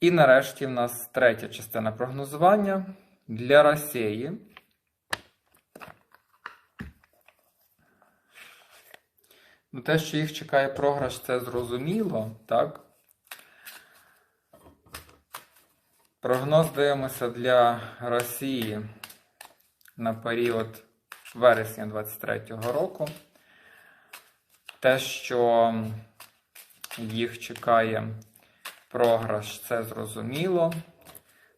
І нарешті в нас третя частина прогнозування для Росії. Ну, те, що їх чекає програш, це зрозуміло, так? Прогноз дивимося для Росії на період вересня 2023 року. Те, що їх чекає програш, це зрозуміло.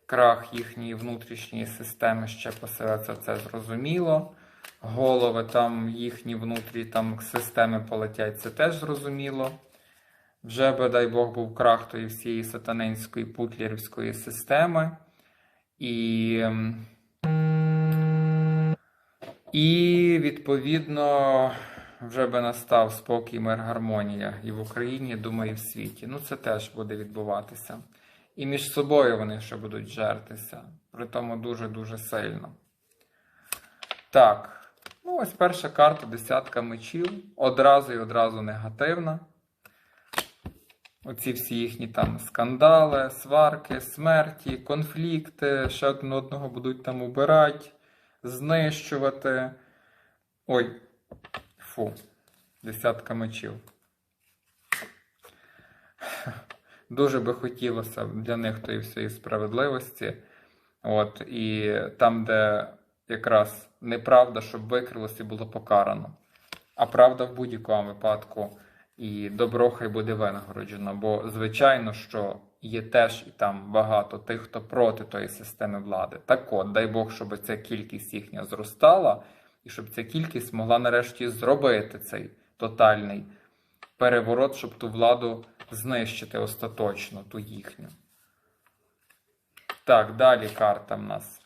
Крах їхньої внутрішньої системи ще поселиться, це зрозуміло. Голови там їхні внутрі там системи полетять, це теж зрозуміло. Вже би, дай Бог, був крах тої всієї сатанинської путлерівської системи. І, і відповідно, вже би настав спокій, мир, гармонія і в Україні, думаю, і в світі. Ну, це теж буде відбуватися. І між собою вони ще будуть жертися. При тому дуже-дуже сильно. Так. Ну, ось перша карта десятка мечів. Одразу і одразу негативна. Оці всі їхні там скандали, сварки, смерті, конфлікти, ще один одного будуть там убирати, знищувати. Ой, фу, десятка мечів. Дуже би хотілося для них тої всієї справедливості. От, І там, де якраз неправда, щоб викрилося і було покарано. А правда в будь-якому випадку і добро хай буде винагороджено. Бо, звичайно, що є теж і там багато тих, хто проти тої системи влади. Так от, дай Бог, щоб ця кількість їхня зростала, і щоб ця кількість могла нарешті зробити цей тотальний переворот, щоб ту владу знищити остаточно, ту їхню. Так, далі карта в нас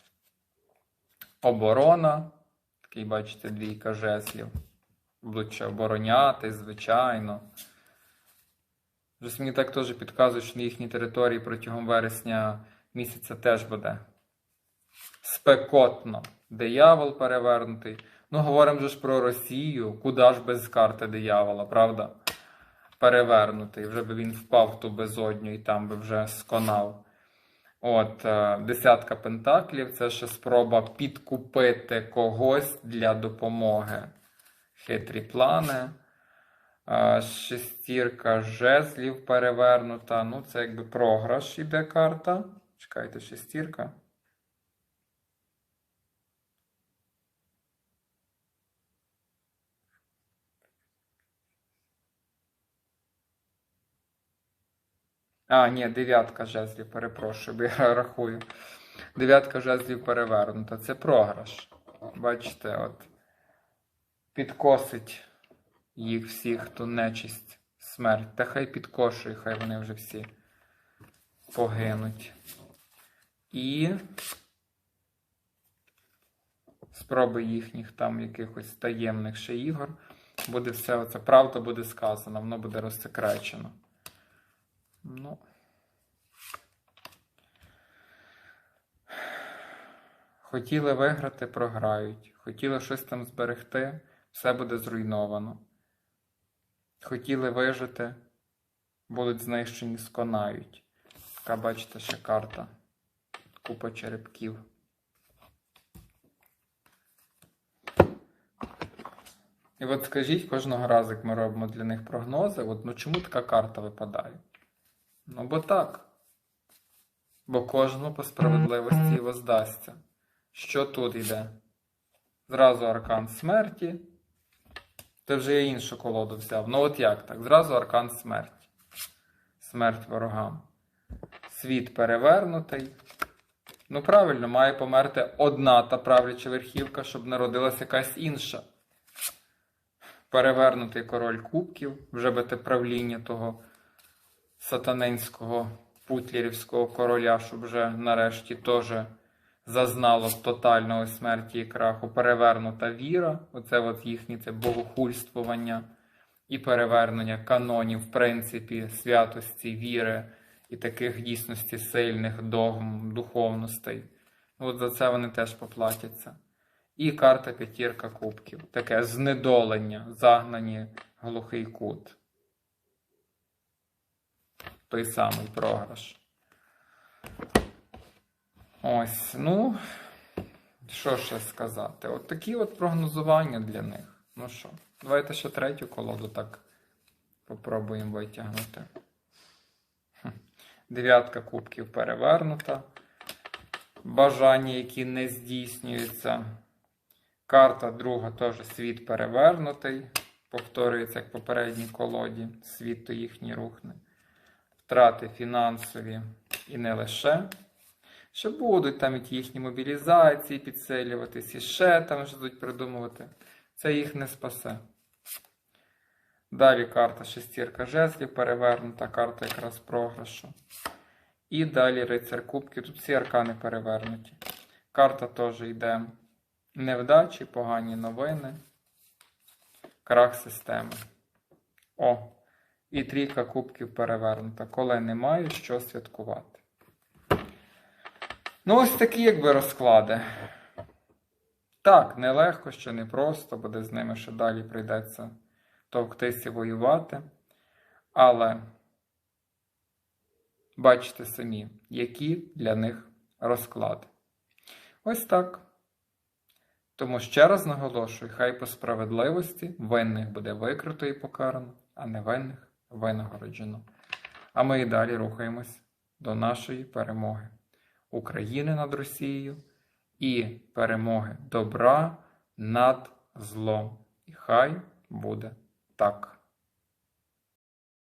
оборона. Такий, бачите, двійка жеслів. Будуть ще обороняти, звичайно. Вже мені так теж підказують, що на їхній території протягом вересня місяця теж буде спекотно. Диявол перевернутий. Ну, говоримо ж про Росію. Куди ж без карти диявола, правда? Перевернутий. Вже би він впав в ту безодню і там би вже сконав. От, е, десятка пентаклів це ще спроба підкупити когось для допомоги. Хитрі плани. Е, шестірка жезлів перевернута. Ну, це якби програш іде карта. Чекайте, шестірка. А, ні, дев'ятка жезлів, перепрошую, бо я рахую. Дев'ятка жезлів перевернута. Це програш. Бачите, от підкосить їх всіх, ту нечисть, смерть. Та хай підкошує, хай вони вже всі погинуть. І спроби їхніх там якихось таємних ще ігор. Буде все оце правда буде сказано, воно буде розсекречено. Ну. Хотіли виграти, програють. Хотіли щось там зберегти, все буде зруйновано. Хотіли вижити, будуть знищені, сконають. Така, бачите, ще карта. Купа черепків. І от скажіть кожного разу, як ми робимо для них прогнози, от, ну чому така карта випадає? Ну, бо так. Бо кожному по справедливості воздасться. Що тут йде? Зразу аркан смерті. Ти вже я іншу колоду взяв. Ну, от як так? Зразу аркан смерті. Смерть ворогам. Світ перевернутий. Ну, правильно, має померти одна та правляча верхівка, щоб народилася якась інша. Перевернутий король кубків, вже би те правління того сатанинського путлерівського короля, щоб вже нарешті теж зазнало тотальної смерті і краху. Перевернута віра, оце от їхнє це богохульствування і перевернення канонів, в принципі, святості, віри і таких дійсності сильних догм, духовностей. От за це вони теж поплатяться. І карта п'ятірка кубків. Таке знедолення, загнані глухий кут той самий програш. Ось, ну, що ще сказати? От такі от прогнозування для них. Ну що, давайте ще третю колоду так попробуємо витягнути. Дев'ятка кубків перевернута. Бажання, які не здійснюються. Карта друга теж світ перевернутий. Повторюється як попередній колоді. Світ то їхній рухне. Втрати фінансові і не лише. Що будуть там їхні мобілізації підсилюватись, і ще там що будуть придумувати. Це їх не спасе. Далі карта шестірка жезлів перевернута, карта якраз програшу. І далі рицар кубків. Тут всі аркани перевернуті. Карта теж йде невдачі, погані новини. Крах системи. О! І трійка кубків перевернута, коли немає що святкувати. Ну, ось такі, якби розклади. Так, нелегко, що не просто, буде з ними ще далі прийдеться товктися воювати. Але бачите самі, які для них розклади. Ось так. Тому ще раз наголошую, хай по справедливості винних буде викрито і покарано, а невинних винагороджено. А ми і далі рухаємось до нашої перемоги України над Росією і перемоги добра над злом. І хай буде так.